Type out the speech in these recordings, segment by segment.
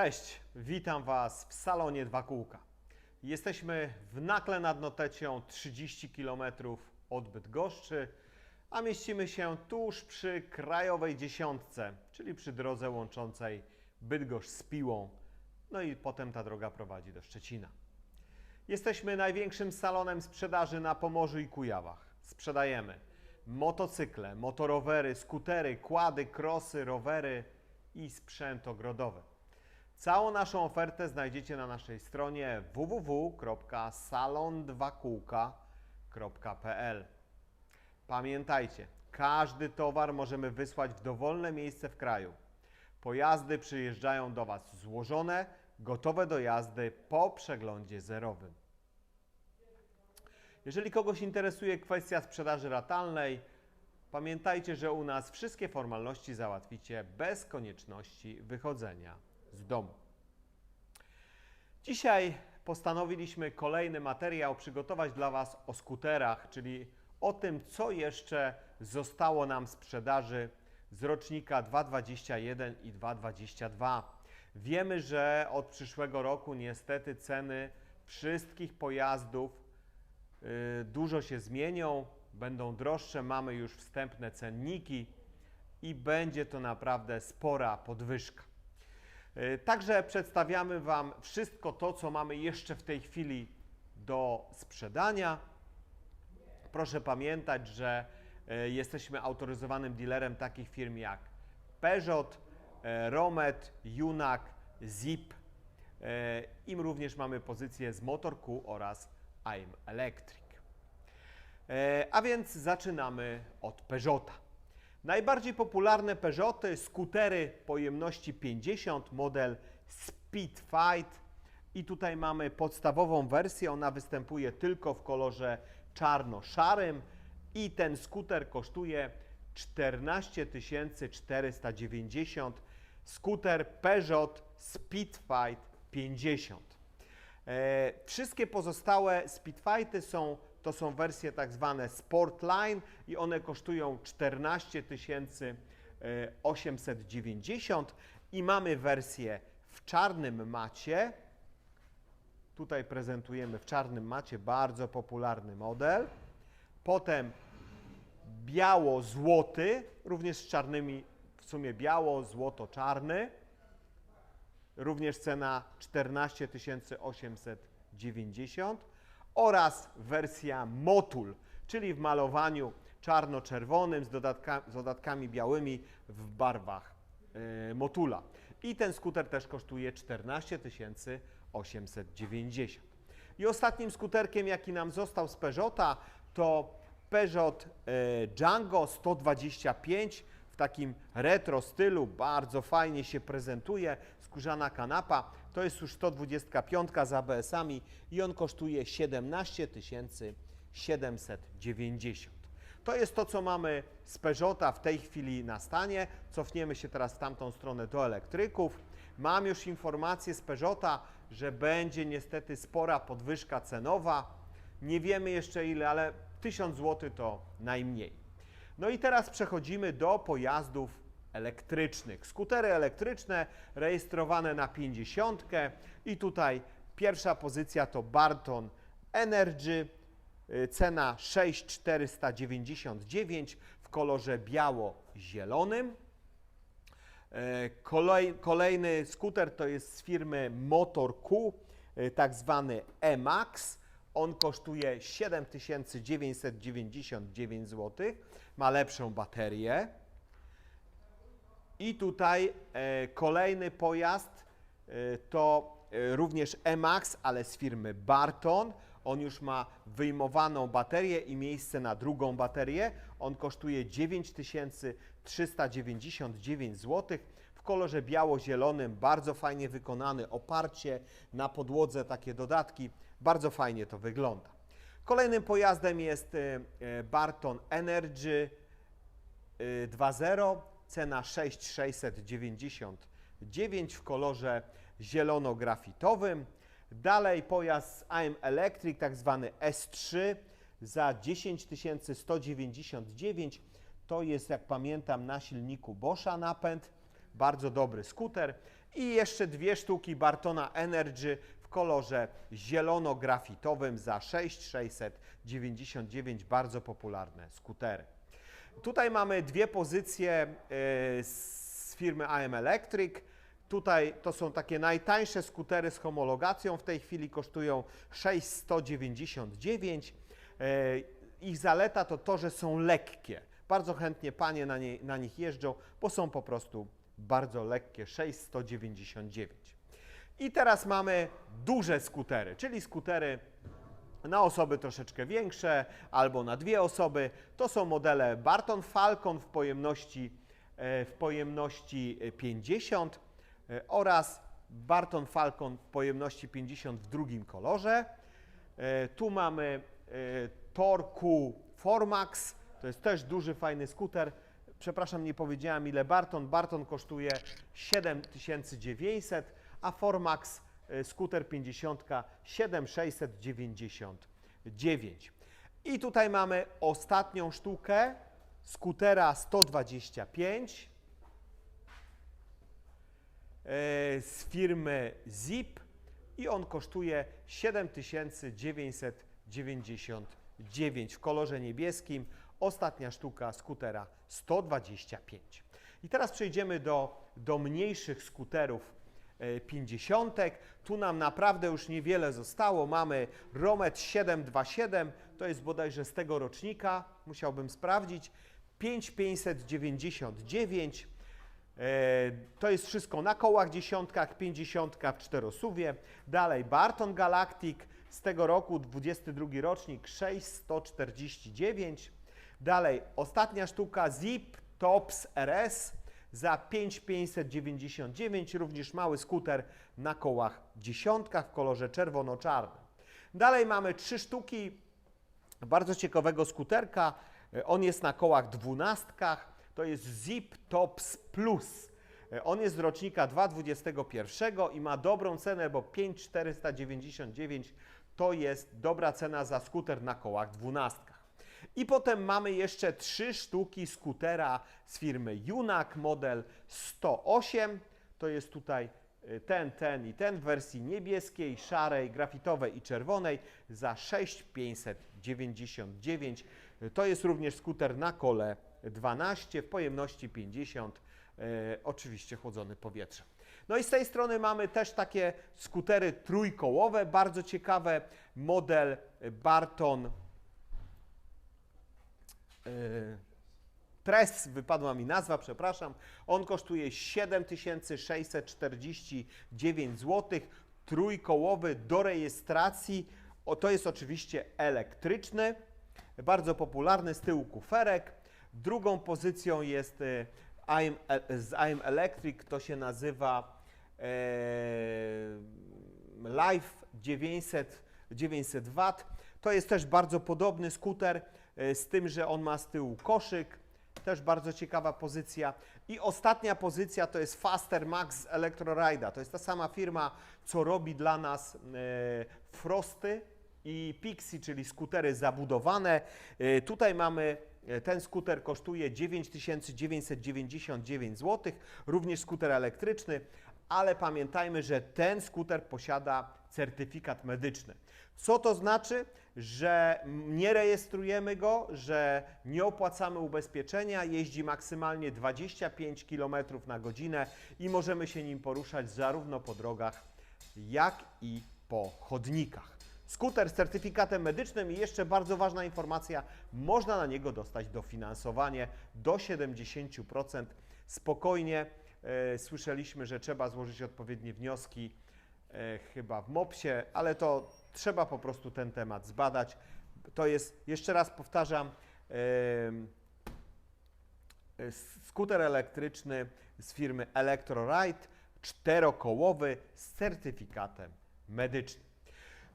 Cześć, witam Was w salonie Dwa Kółka. Jesteśmy w Nakle nad Notecią, 30 km od Bydgoszczy, a mieścimy się tuż przy Krajowej Dziesiątce, czyli przy drodze łączącej Bydgoszcz z Piłą. No i potem ta droga prowadzi do Szczecina. Jesteśmy największym salonem sprzedaży na Pomorzu i Kujawach. Sprzedajemy motocykle, motorowery, skutery, kłady, krosy, rowery i sprzęt ogrodowy. Całą naszą ofertę znajdziecie na naszej stronie www.salon2kółka.pl. Pamiętajcie, każdy towar możemy wysłać w dowolne miejsce w kraju. Pojazdy przyjeżdżają do Was złożone, gotowe do jazdy po przeglądzie zerowym. Jeżeli kogoś interesuje kwestia sprzedaży ratalnej, pamiętajcie, że u nas wszystkie formalności załatwicie bez konieczności wychodzenia z domu. Dzisiaj postanowiliśmy kolejny materiał przygotować dla Was o skuterach, czyli o tym, co jeszcze zostało nam sprzedaży z rocznika 221 i 222. Wiemy, że od przyszłego roku niestety ceny wszystkich pojazdów y, dużo się zmienią, będą droższe, mamy już wstępne cenniki i będzie to naprawdę spora podwyżka. Y, Także przedstawiamy Wam wszystko to, co mamy jeszcze w tej chwili do sprzedania. Proszę pamiętać, że e, jesteśmy autoryzowanym dealerem takich firm jak Peugeot, e, Romet, Junak, Zip. E, Im również mamy pozycję z Motor.Q oraz I'm Electric. E, A więc zaczynamy od Peugeota. Najbardziej popularne Peugeoty, skutery pojemności 50, model Speed Fight. I tutaj mamy podstawową wersję, ona występuje tylko w kolorze czarno-szarym i ten skuter kosztuje 14 490. Skuter Peugeot Speedfight 50. E, wszystkie pozostałe Speedfighty są, to są wersje tak zwane Sportline i one kosztują 14 890 i mamy wersję w czarnym macie. Tutaj prezentujemy w czarnym macie bardzo popularny model. Potem biało-złoty, również z czarnymi, w sumie biało-złoto-czarny. Również cena 14 890 oraz wersja Motul, czyli w malowaniu czarno-czerwonym z, dodatka, z dodatkami białymi w barwach e, Motula. I ten skuter też kosztuje 14 890. I ostatnim skuterkiem, jaki nam został z Peugeota, to Peugeot e, Django 125 w takim retro stylu, bardzo fajnie się prezentuje, skórzana kanapa. To jest już 125 z ABS-ami i on kosztuje 17 790. To jest to, co mamy z Peugeota w tej chwili na stanie. Cofniemy się teraz w tamtą stronę do elektryków. Mam już informację z Peugeota, że będzie niestety spora podwyżka cenowa. Nie wiemy jeszcze ile, ale 1000 zł to najmniej. No i teraz przechodzimy do pojazdów elektrycznych. Skutery elektryczne rejestrowane na 50 i tutaj pierwsza pozycja to Barton Energy, y, cena 6499 w kolorze biało-zielonym. Kolej, kolejny skuter to jest z firmy Motor.Q, e, tak zwany E-Max. On kosztuje 7999 zł, ma lepszą baterię. I tutaj e, kolejny pojazd e, to e, również E-Max, ale z firmy Barton. On już ma wyjmowaną baterię i miejsce na drugą baterię. On kosztuje 9399 zł w kolorze biało-zielonym, bardzo fajnie wykonany, oparcie na podłodze, takie dodatki, bardzo fajnie to wygląda. Kolejnym pojazdem jest e, e, Barton Energy y, 2.0, cena 6699 w kolorze zielono-grafitowym. Dalej pojazd AM Electric, tak zwany S3 za 10 199. To jest, jak pamiętam, na silniku Boscha napęd. Bardzo dobry skuter. I jeszcze dwie sztuki Bartona Energy w kolorze zielono-grafitowym za 6,699, bardzo popularne skutery. Tutaj mamy dwie pozycje e, z firmy AM Electric. Tutaj to są takie najtańsze skutery z homologacją. W tej chwili kosztują 699. E, Ich zaleta to to, że są lekkie. Bardzo chętnie panie na, nie, na nich jeżdżą, bo są po prostu bardzo lekkie. 699. I teraz mamy duże skutery, czyli skutery na osoby troszeczkę większe albo na dwie osoby. To są modele Barton Falcon w pojemności, e, w pojemności e, 50 e, oraz Barton Falcon w pojemności 50 w drugim kolorze. E, Tu mamy Torku Formax, to jest też duży, fajny skuter. Przepraszam, nie powiedziałem ile Barton. Barton kosztuje 7900, a Formax e, skuter 50 7699. I tutaj mamy ostatnią sztukę skutera 125 e, z firmy Zip i on kosztuje 7999 w kolorze niebieskim. Ostatnia sztuka skutera 125. I teraz przejdziemy do, do mniejszych skuterów e, 50. Tu nam naprawdę już niewiele zostało. Mamy Romet 727, to jest bodajże z tego rocznika, musiałbym sprawdzić. 5599. E, To jest wszystko na kołach dziesiątkach, pięćdziesiątka w czterosuwie. Dalej Barton Galactic z tego roku, 22 rocznik, 6149. Dalej ostatnia sztuka Zip Tops RS za 5599, również mały skuter na kołach dziesiątkach w kolorze czerwono-czarnym. Dalej mamy trzy sztuki bardzo ciekawego skuterka. On jest na kołach dwunastkach. To jest Zip Tops Plus. On jest z rocznika 2021 i ma dobrą cenę, bo 5499 to jest dobra cena za skuter na kołach dwunastkach. I potem mamy jeszcze trzy sztuki skutera z firmy Junak, model 108. To jest tutaj y, ten, ten i ten w wersji niebieskiej, szarej, grafitowej i czerwonej za 6599. Y, To jest również skuter na kole 12 w pojemności 50, e, oczywiście chłodzony powietrzem. No i z tej strony mamy też takie skutery trójkołowe, bardzo ciekawe, model Barton Press, wypadła mi nazwa, przepraszam. On kosztuje 7649 zł. Trójkołowy do rejestracji. O, to jest oczywiście elektryczny, bardzo popularny z tyłu kuferek. Drugą pozycją jest e, I'm, e, z I'm Electric, to się nazywa e, Life 900, 900 W. To jest też bardzo podobny skuter, e, z tym, że on ma z tyłu koszyk. Też bardzo ciekawa pozycja. I ostatnia pozycja to jest Faster Max Electrorida. To jest ta sama firma, co robi dla nas e, Frosty i Pixie, czyli skutery zabudowane. E, tutaj mamy, e, ten skuter kosztuje 9999 zł, również skuter elektryczny, ale pamiętajmy, że ten skuter posiada certyfikat medyczny. Co to znaczy? Że nie rejestrujemy go, że nie opłacamy ubezpieczenia, jeździ maksymalnie 25 km na godzinę i możemy się nim poruszać zarówno po drogach, jak i po chodnikach. Skuter z certyfikatem medycznym i jeszcze bardzo ważna informacja, można na niego dostać dofinansowanie do 70%. Spokojnie, słyszeliśmy, że trzeba złożyć odpowiednie wnioski e, chyba w MOPS-ie, ale to trzeba po prostu ten temat zbadać. To jest, jeszcze raz powtarzam, e, skuter elektryczny z firmy Electroride, czterokołowy z certyfikatem medycznym.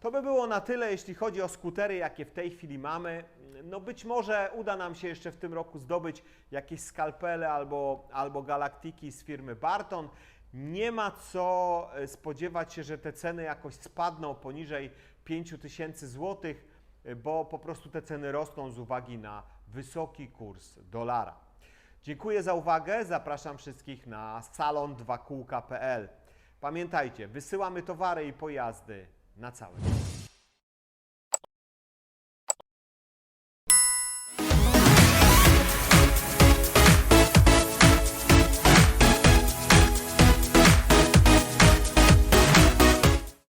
To by było na tyle, jeśli chodzi o skutery, jakie w tej chwili mamy. No być może uda nam się jeszcze w tym roku zdobyć jakieś skalpele albo, albo galaktiki z firmy Barton. Nie ma co e, spodziewać się, że te ceny jakoś spadną poniżej 5000 zł, e, bo po prostu te ceny rosną z uwagi na wysoki kurs dolara. Dziękuję za uwagę. Zapraszam wszystkich na salon2kółka.pl. Pamiętajcie, wysyłamy towary i pojazdy na cały świat.